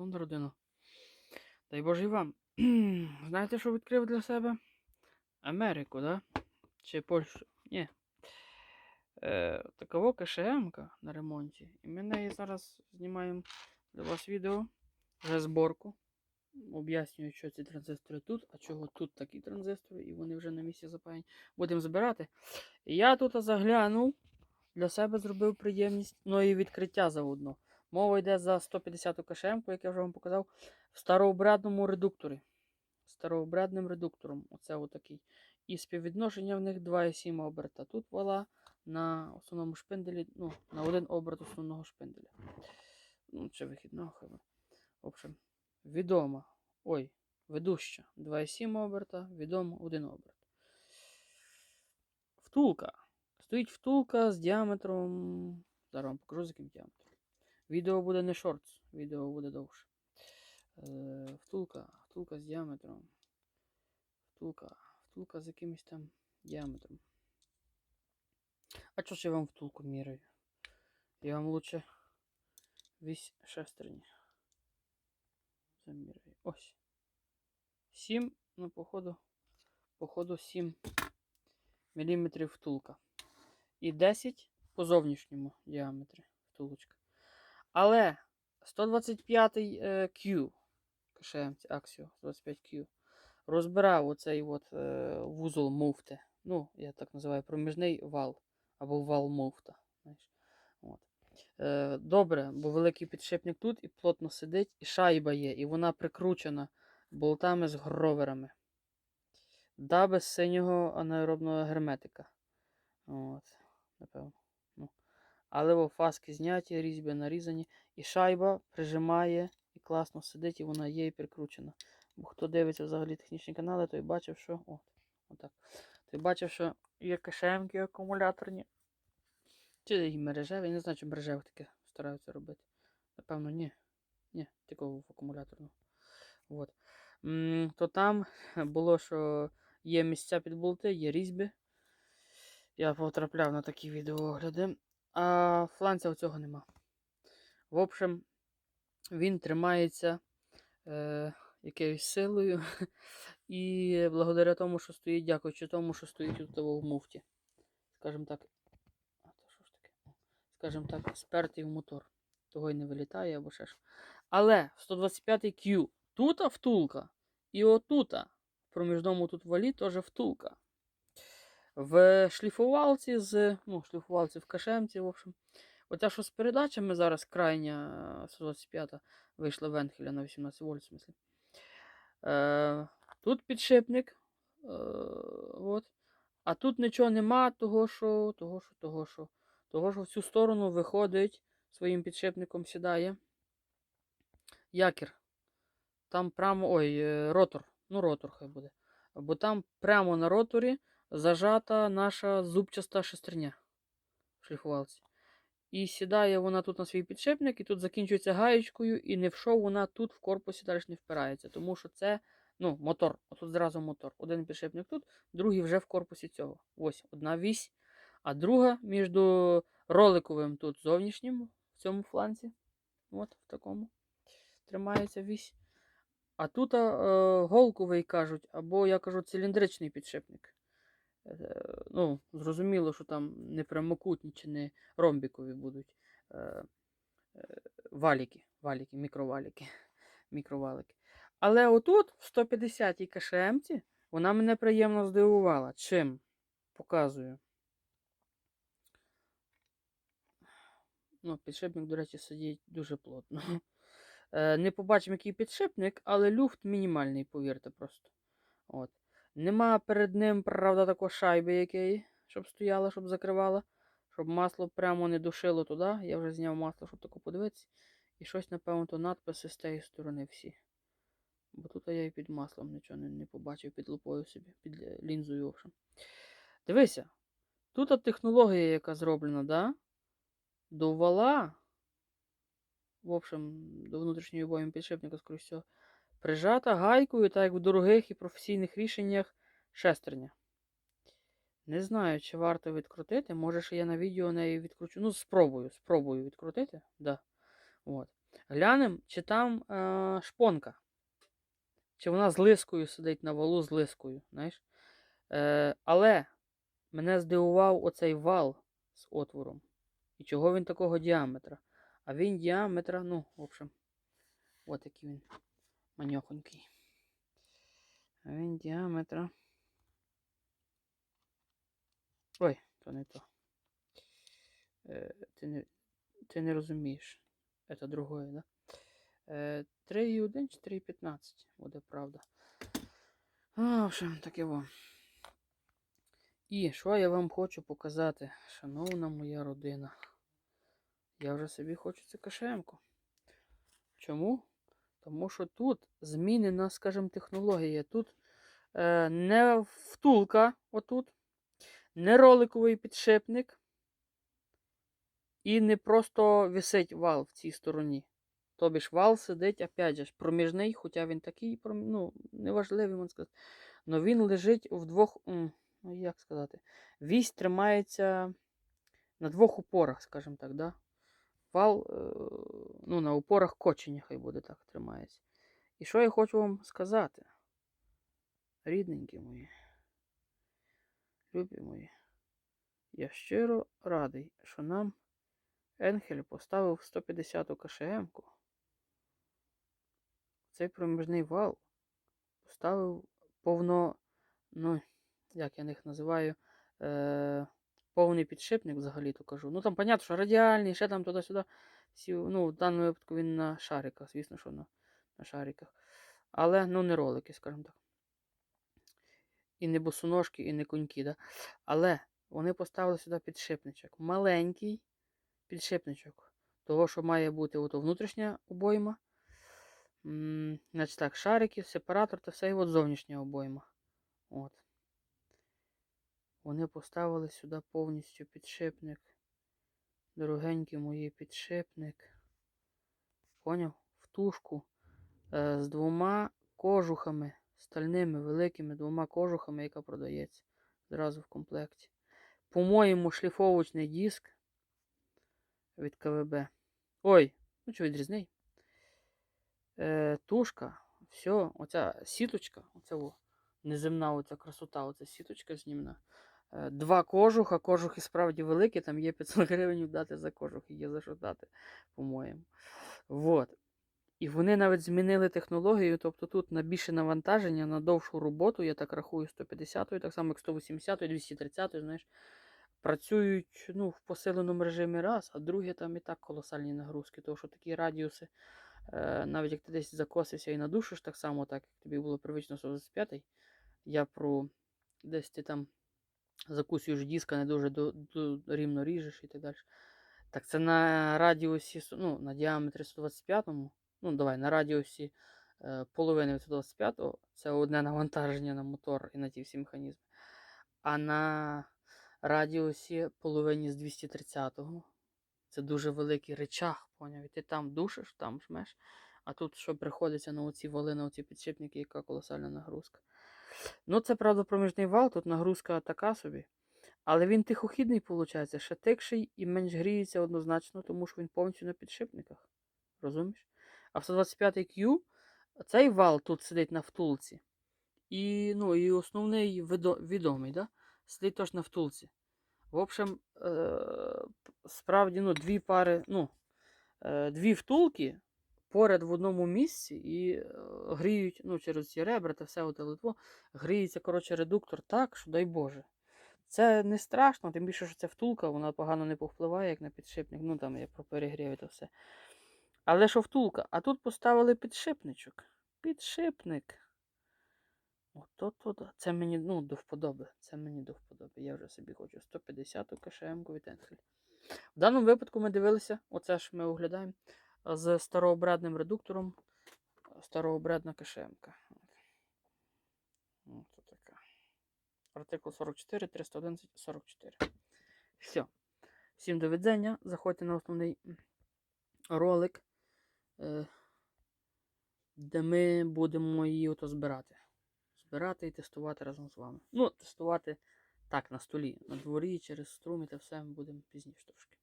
Ну, родина. Дай Боже і вам. Знаєте, що відкрив для себе? Америку, да? Чи Польщу? Ні. Е, такова КШМ-ка на ремонті. І ми неї зараз знімаємо для вас відео. Вже зборку. Об'яснюю, що ці транзистори тут, а чого тут такі транзистори, і вони вже на місці запаяні. Будемо збирати. Я тут заглянув, для себе зробив приємність, ну і відкриття заодно. Мова йде за 150 КШМ, як я вже вам показав, в старообрядному редукторі. Старообрядним редуктором. Оце отакий. І співвідношення в них 2,7 оберта. Тут вала на основному шпинделі, ну, на один оберт основного шпинделя. Ну, чи вихідного хіба. В общем, відома. Ой, ведуща 2,7 оберта, відомо 1 оберт. Втулка. Стоїть втулка з діаметром. Зараз вам покажу, з яким діаметром. Відео буде не шортс, відео буде довше. Е, втулка, втулка з діаметром. Втулка, втулка з якимось там діаметром. А що ж я вам втулку міряю? Я вам лучше вісь шестерні. Заміряю. Ось. 7, ну, походу, походу 7 мм втулка. І 10 по зовнішньому діаметрі втулочка. Але 125 е, Q, КШМ Axio 125Q, розбирав оцей от е, вузол муфти. Ну, я так називаю проміжний вал або вал муфта. Знаєш. От. Е, добре, бо великий підшипник тут і плотно сидить, і шайба є, і вона прикручена болтами з гроверами. Да, без синього анаеробного герметика. От, напевно. Але о, фаски зняті, різьби нарізані, і шайба прижимає і класно сидить, і вона є і прикручена. Бо хто дивиться взагалі технічні канали, той бачив, що. От, отак. Той бачив, що є кишемки акумуляторні. Чи і мережеві, я не знаю, чи мережевих таке стараються робити. Напевно, ні. Ні, тільки в акумуляторну. От. То там було, що є місця під болти, є різьби. Я потрапляв на такі відеоогляди. А фланця цього нема. В общем, він тримається е, якоюсь силою. І благодаря тому, що стоїть, дякуючи тому, що стоїть тут того в муфті. Скажімо так. А то що ж таке? Скажімо так, спертий в мотор. Того й не вилітає або ще що. Але 125 Q тут втулка. І отута. В проміжному тут валі теж втулка. В шліфувалці з. Ну, шліфувалці в кашемці, в общем. Оця, що з передачами зараз крайня 125 вийшла Венхеля на 18 вольт, в смислі. Е, тут підшипник. Е, от. А тут нічого нема, того що, того що, того що. Того, що в цю сторону виходить, своїм підшипником сідає. Якір. Там прямо. Ой, е, ротор. Ну, ротор хай буде. Бо там прямо на роторі зажата наша зубчаста шестерня в шліфувалці. І сідає вона тут на свій підшипник, і тут закінчується гаєчкою, і не в що вона тут в корпусі далі не впирається. Тому що це ну, мотор. Отут зразу мотор. Один підшипник тут, другий вже в корпусі цього. Ось одна вісь. А друга між роликовим тут зовнішнім, в цьому фланці. От в такому. Тримається вісь. А тут е, голковий кажуть, або я кажу циліндричний підшипник. Е, ну, зрозуміло, що там не прямокутні чи не ромбікові будуть е, е, валіки, валіки, мікроваліки. мікровалики. Але отут, в 150-й КШМці, вона мене приємно здивувала. Чим? Показую. Ну, підшипник, до речі, сидить дуже плотно. Не побачимо, який підшипник, але люфт мінімальний, повірте просто. От. Нема перед ним, правда, такої шайби, якої, щоб стояла, щоб закривала, щоб масло прямо не душило туди. Я вже зняв масло, щоб тако подивитися. І щось, напевно, то надписи з тієї сторони всі. Бо тут я і під маслом нічого не, не побачив, під лупою собі, під е, лінзою. общем. Дивися, тут технологія, яка зроблена, да? до вала, в общем, до внутрішньої обойми підшипника, скоріше всього, прижата гайкою, так як в дорогих і професійних рішеннях шестерня. Не знаю, чи варто відкрутити. Може, ще я на відео неї відкручу. Ну, спробую, спробую відкрутити. Да. От. Глянемо, чи там е, шпонка. Чи вона з лискою сидить на валу з лискою. знаєш. Е, але мене здивував оцей вал з отвором. І чого він такого діаметра? А він діаметра, ну, в общем, от який він маньохонький. А він діаметра. Ой, то не то. Е, ти, не, ти не розумієш. Це другое, да? Е, 3,1 чи 3,15 буде правда. В общем, таке во. І що я вам хочу показати, шановна моя родина. Я вже собі хочу цю кишемку. Чому? Тому що тут змінена, скажімо, технологія. Тут е, не втулка, отут, не роликовий підшипник. І не просто висить вал в цій стороні. Тобі ж вал сидить, опять же, проміжний, хоча він такий, ну, неважливий, можна сказати. Но він лежить в двох, ну як сказати, вісь тримається на двох упорах, скажімо так, да? Вал, е, ну, на упорах кочення, хай буде так тримається. І що я хочу вам сказати? Рідненькі мої, любі мої, я щиро радий, що нам Енхель поставив 150 КШМ-ку. Цей проміжний вал поставив повно, ну, як я їх називаю, е, повний підшипник взагалі то кажу. Ну там, понятно, що радіальний, ще там туди-сюди. Ну, в даному випадку він на шариках, звісно, що на, на шариках. Але ну не ролики, скажімо так. І не босоножки, і не коньки. Да? Але вони поставили сюди підшипничок. Маленький підшипничок. Того, що має бути ото внутрішня обойма. Значить так, шарики, сепаратор та все і от зовнішня обойма. От. Вони поставили сюди повністю підшипник. Дорогенький мої підшипник. Поняв? В тушку. Е, з двома кожухами. Стальними, великими двома кожухами, яка продається. Зразу в комплекті. По-моєму, шліфовочний диск від КВБ. Ой, ну що відрізний. Е, тушка, все, оця сіточка, оця во, неземна оця красота, оця сіточка знімна. Е, два кожуха, кожух і справді великий, там є 500 гривень дати за кожух, і є за що дати, по-моєму. Вот. І вони навіть змінили технологію, тобто тут на більше навантаження, на довшу роботу, я так рахую, 150 так само як 180 230 знаєш, працюють ну, в посиленому режимі раз, а друге там і так колосальні нагрузки, тому що такі радіуси, е, навіть як ти десь закосився і надушиш так само, так як тобі було привично 125 я про десь ти там закусуєш диска, не дуже до, до, рівно ріжеш і так далі. Так це на радіусі, ну, на діаметрі 125-му, ну давай, на радіусі е, половини 125-го, це одне навантаження на мотор і на ті всі механізми. А на радіусі половині з 230-го. Це дуже великий речах, поняв? І ти там душиш, там жмеш. А тут що приходиться на оці вали, на оці підшипники, яка колосальна нагрузка. Ну, це правда проміжний вал, тут нагрузка така собі. Але він тихохідний, виходить, ще тикший і менш гріється однозначно, тому що він повністю на підшипниках. Розумієш? А в 125 Q цей вал тут сидить на втулці. І, ну, і основний відомий, да? сидить теж на втулці. В общем, е, справді, ну, дві пари, ну, е, дві втулки поряд в одному місці і е, гріють, ну, через ці ребра та все оте литво, гріється, коротше, редуктор так, що дай Боже. Це не страшно, тим більше, що це втулка, вона погано не повпливає, як на підшипник. Ну, там я про перегрів то все. Але що втулка? А тут поставили підшипничок. Підшипник. Ото то. Це мені ну, до вподоби. Це мені до вподоби. Я вже собі хочу 150 кшм від Енхель. В даному випадку ми дивилися, оце ж ми оглядаємо з старообрядним редуктором. Старообрядна кишемка. Ось така. Артикул 44, 311, 44. Все. Всім до відзення. Заходьте на основний ролик, е, де ми будемо її ото збирати. Збирати і тестувати разом з вами. Ну, тестувати так, на столі, на дворі, через струм і те все ми будемо пізніше трошки.